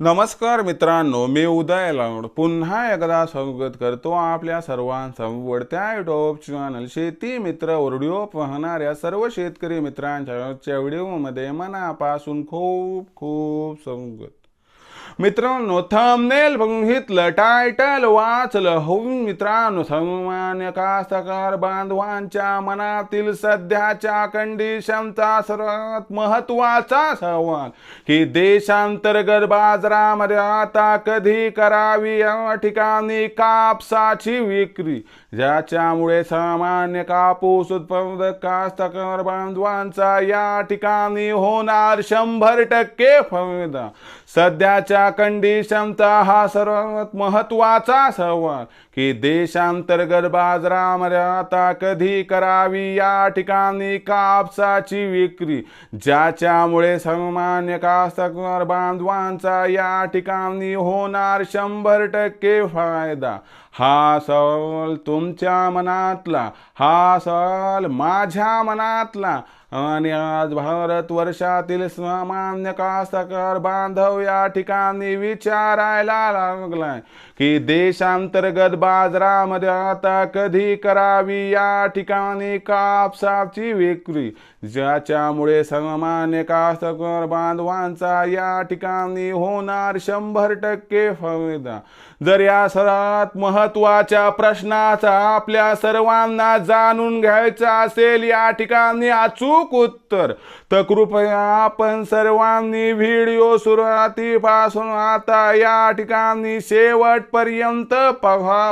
नमस्कार मित्रांनो मी उदय लावड पुन्हा एकदा स्वागत करतो आपल्या सर्वांचं युट्यूब चॅनल शेती मित्र व्हिडिओ पाहणाऱ्या सर्व शेतकरी मित्रांच्या व्हिडिओमध्ये मनापासून खूप खूप स्वागत. मित्रांनो थंबनेल बघितलं टायटल वाचलं. हो मित्रांनो सामान्य कास्तकार बांधवांच्या मनातील सध्याच्या कंडिशनचा सर्वात महत्त्वाचा सवाल की देशांतर्गत बाजारामध्ये आता कधी करावी या ठिकाणी कापसाची विक्री? ज्याच्यामुळे सामान्य कापूस उत्पादक कास्तकार बांधवांचा या ठिकाणी होणार शंभर टक्के फायदा. सध्याच्या कंडिशनचा हा सर्वात महत्त्वाचा सवाल. की देशांतर्गत बाजारामध्ये आता कधी करावी या ठिकाणी कापसाची विक्री ज्याच्यामुळे सामान्य कास्तकार बांधवांचा या ठिकाणी होणार शंभर टक्के फायदा. हा सवाल तुमच्या मनातला हा सवाल माझ्या मनातला. आणि आज भारत वर्षातील सामान्य कास्तकार बांधव या ठिकाणी विचारायला लागलाय की देशांतर्गत बाजारामध्ये आता कधी करावी? या ठिकाणी कापसाची विक्री. ज्याच्यामुळे सामान्य कास्तकार बांधवांचा या ठिकाणी होणार शंभर टक्के फायदा. जर या सर्वात महत्त्वाच्या प्रश्नाचा आपल्या सर्वांना जाणून घ्यायचा असेल या ठिकाणी अचूक उत्तर. तर कृपया आपण सर्वांनी व्हिडिओ सुरुवातीपासून आता या ठिकाणी शेवटपर्यंत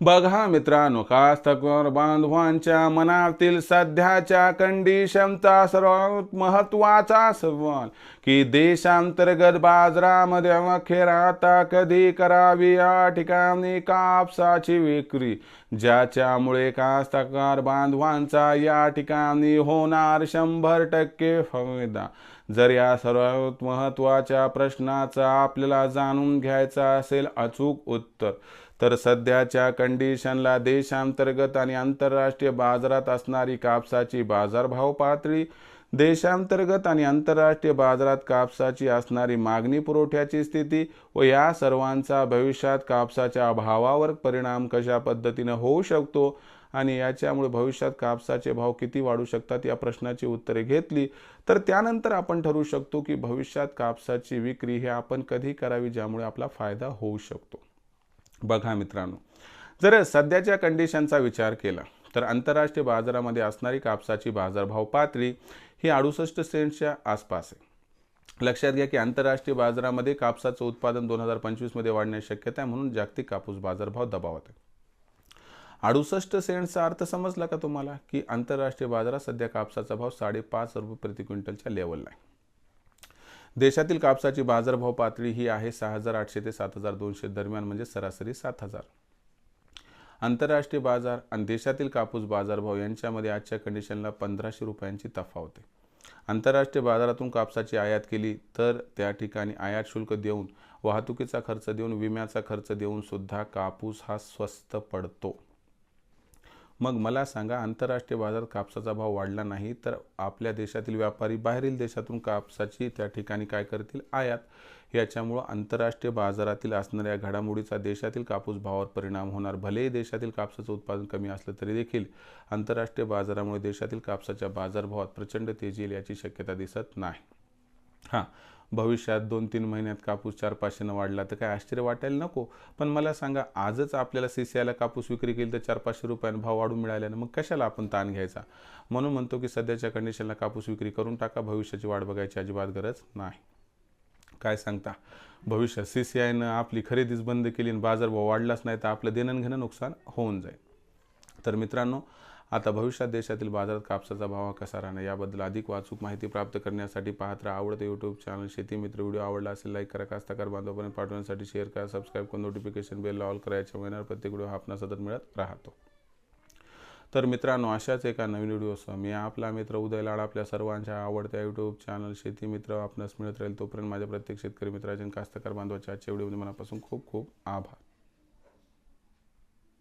बघा मित्रांनो कास्तकार बांधवांच्या मनातील सध्याच्या कंडिशनचा सर्वात महत्त्वाचा सवाल की देशांतर्गत बाजारामध्ये अखेर आता कधी करावी या ठिकाणी कापसाची विक्री? ज्याच्यामुळे कास्तकार बांधवांचा या ठिकाणी होणार शंभर टक्के फायदा. जर या सर्वात महत्त्वाच्या प्रश्नाचा आपल्याला जाणून घ्यायचा असेल अचूक उत्तर तर सध्याच्या कंडिशनला देशांतर्गत आणि आंतरराष्ट्रीय बाजारात असणारी कापसाची बाजारभाव पातळी देशांतर्गत आणि आंतरराष्ट्रीय बाजारात कापसाची असणारी मागणी पुरवठ्याची स्थिती व या सर्वांचा भविष्यात कापसाच्या भावावर परिणाम कशा पद्धतीनं होऊ शकतो आणि याच्यामुळे भविष्यात कापसाचे भाव किती वाढू शकतात या प्रश्नाची उत्तरे घेतली. तर त्यानंतर आपण ठरवू शकतो की भविष्यात कापसाची विक्री ही आपण कधी करावी ज्यामुळे आपला फायदा होऊ शकतो. बघा मित्रांनो. जर सध्याच्या कंडिशनचा विचार केला तर आंतरराष्ट्रीय बाजारामध्ये असणारी कापसाची बाजारभाव पातळी ही अडुसष्ट सेंटच्या आसपास आहे. लक्षात घ्या की आंतरराष्ट्रीय बाजारामध्ये कापसाचं उत्पादन दोन हजार पंचवीसमध्ये वाढण्याची शक्यता आहे म्हणून जागतिक कापूस बाजारभाव दबावात आहे. अडुसष्ट सेंटचा अर्थ समजला का तुम्हाला? की आंतरराष्ट्रीय बाजारात सध्या कापसाचा भाव साडेपाच रुपये प्रति क्विंटलच्या लेवलला आहे. देशातील कापसाची बाजारभाव पातळी ही आहे सहा हजार आठशे ते सात हजार दोनशे दरम्यान म्हणजे सरासरी सात हजार. आंतरराष्ट्रीय बाजार आणि देशातील कापूस बाजारभाव यांच्यामध्ये आजच्या कंडिशनला पंधराशे रुपयांची तफावत आहे. आंतरराष्ट्रीय बाजारातून कापसाची आयात केली तर त्या ठिकाणी आयात शुल्क देऊन वाहतुकीचा खर्च देऊन विम्याचा खर्च देऊन सुद्धा कापूस हा स्वस्त पडतो. मग मला सांगा आंतरराष्ट्रीय बाजारात कापसाचा भाव वाढला नाही तर आपल्या देशातील व्यापारी बाहेरील देशातून कापसाची त्या ठिकाणी काय करतील? आयात. याच्यामुळं आंतरराष्ट्रीय बाजारातील असणाऱ्या घडामोडीचा देशातील कापूस भावावर परिणाम होणार. भलेही देशातील कापसाचं उत्पादन कमी असलं तरी देखील आंतरराष्ट्रीय बाजारामुळे देशातील कापसाच्या बाजारभावात प्रचंड तेजी येईल याची शक्यता दिसत नाही. हां. भविष्यात दोन तीन महिन्यात कापूस चार पाचशेनं वाढला तर काय आश्चर्य वाटायला नको? पण मला सांगा आजच आपल्याला सी सी आयला कापूस विक्री केली तर चार पाचशे रुपयानं भाव वाढून मिळाल्यानं मग कशाला आपण ताण घ्यायचा? म्हणून म्हणतो की सध्याच्या कंडिशनला कापूस विक्री करून टाका भविष्याची वाढ बघायची अजिबात गरज नाही. काय सांगता? भविष्यात सी सी आयनं आपली खरेदीच बंद केली आणि बाजारभाव वाढलाच नाही तर आपलं देणंघेणं नुकसान होऊन जाईल. तर मित्रांनो आता भविष्यात देशातील बाजारात कापसाचा भाव हा कसा राहणार? याबद्दल अधिक वाचूक माहिती प्राप्त करण्यासाठी पाहत राहा. आवडते यूट्यूब चॅनल शेती मित्र व्हिडिओ आवडला असेल लाईक करा. कास्तकार बांधवापर्यंत पाठवण्यासाठी शेअर करा. सबस्क्राईब करून नोटिफिकेशन बेल ऑल करायच्या याच्या प्रत्येक व्हिडिओ हा आपला सतत मिळत राहतो. तर मित्रांनो अशाच एका नवीन व्हिडिओसह मी आपला मित्र उदय लाड आपल्या सर्वांच्या आवडत्या यूट्यूब चॅनल शेती मित्र आपणास मिळत राहील. तोपर्यंत माझ्या प्रत्येक शेतकरी मित्राच्या कास्तकार बांधवाच्या आजच्या व्हिडिओमध्ये मनापासून खूप खूप आभार.